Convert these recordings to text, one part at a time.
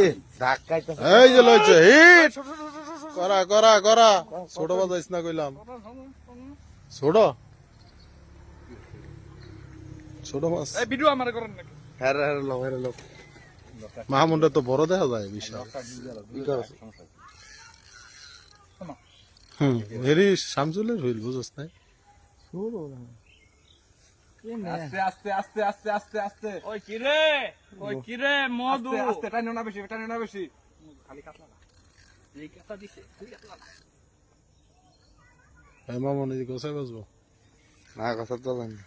এ ধাক্কাইতে এই যে লইছে হিট! করা করা করা। ছোট বাজাইস না কইলাম। ছোট? ছোট মাছ এই ভিডিও আমার করেন নাকি? হ্যাঁ হ্যাঁ লোক হ্যাঁ লোক মাহমুদটা তো বড় দেখা যায় বিশাল। হুম হেরি শামসুলের হইল বুঝছ নাই? আস্তে আস্তে আস্তে আস্তে আস্তে আস্তে ওই কিরে ওই মধু আস্তে না বেশি না বেশি খালি কাটলা না এই কাটা দিছে খালি কাটলা না এই মামুন এই গোসাই বাজবো না কথা তো জানি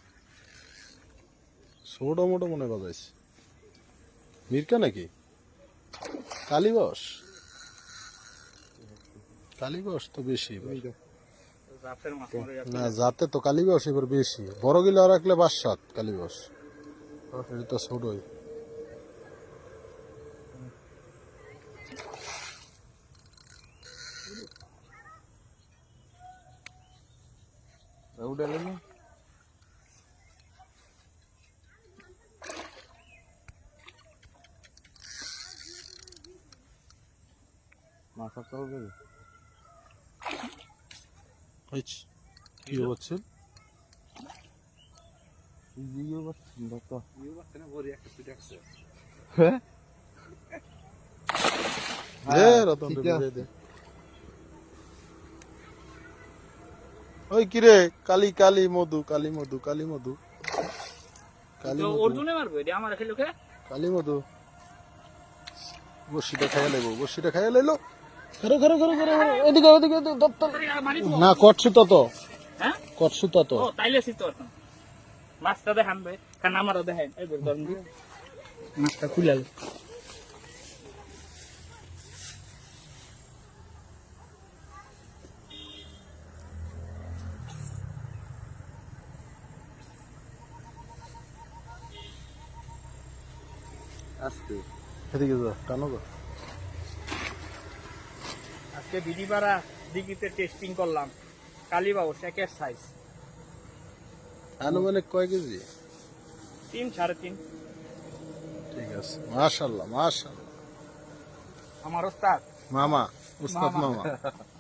ছোট মোটো মনে বাজাইছে মির্কা নাকি কালীবস কালীবস তো বেশি এবার। রাতের মাছ মারে না যাতে তো কালীবস এবার বেশি। বড় গিলা রাখলে বাস সাত কালীবস এটা তো ছোটই। উঠে গেল মাথা তো গেল হয়েছে। কি হচ্ছে হ্যাঁ। ওই কিরে কালি কালি মধু কালি মধু কালি মধু কালি মধু অর্জুনে মারবে এটা আমার খেলো কালি মধু বসিটা খাইয়া লাইব বসিটা খাইয়া লাইলো খারো খারো খারো খারো এদিকে ওদিকে হ্যাঁ? করছু তাইলে মাছটা দেখান বে কারণ আমারও দেখেন এই ধরুন মাছটা খুলে আস্তে এদিকে টানো গো। আজকে বিধিপাড়া দিঘিতে টেস্টিং করলাম। কালীবাবু একের সাইজ আনুমানিক কয় কেজি? তিন সাড়ে তিন। ঠিক আছে। মাশাল্লাহ মাশাল্লাহ আমার ওস্তাদ? মামা উস্তাদ মামা। মামা।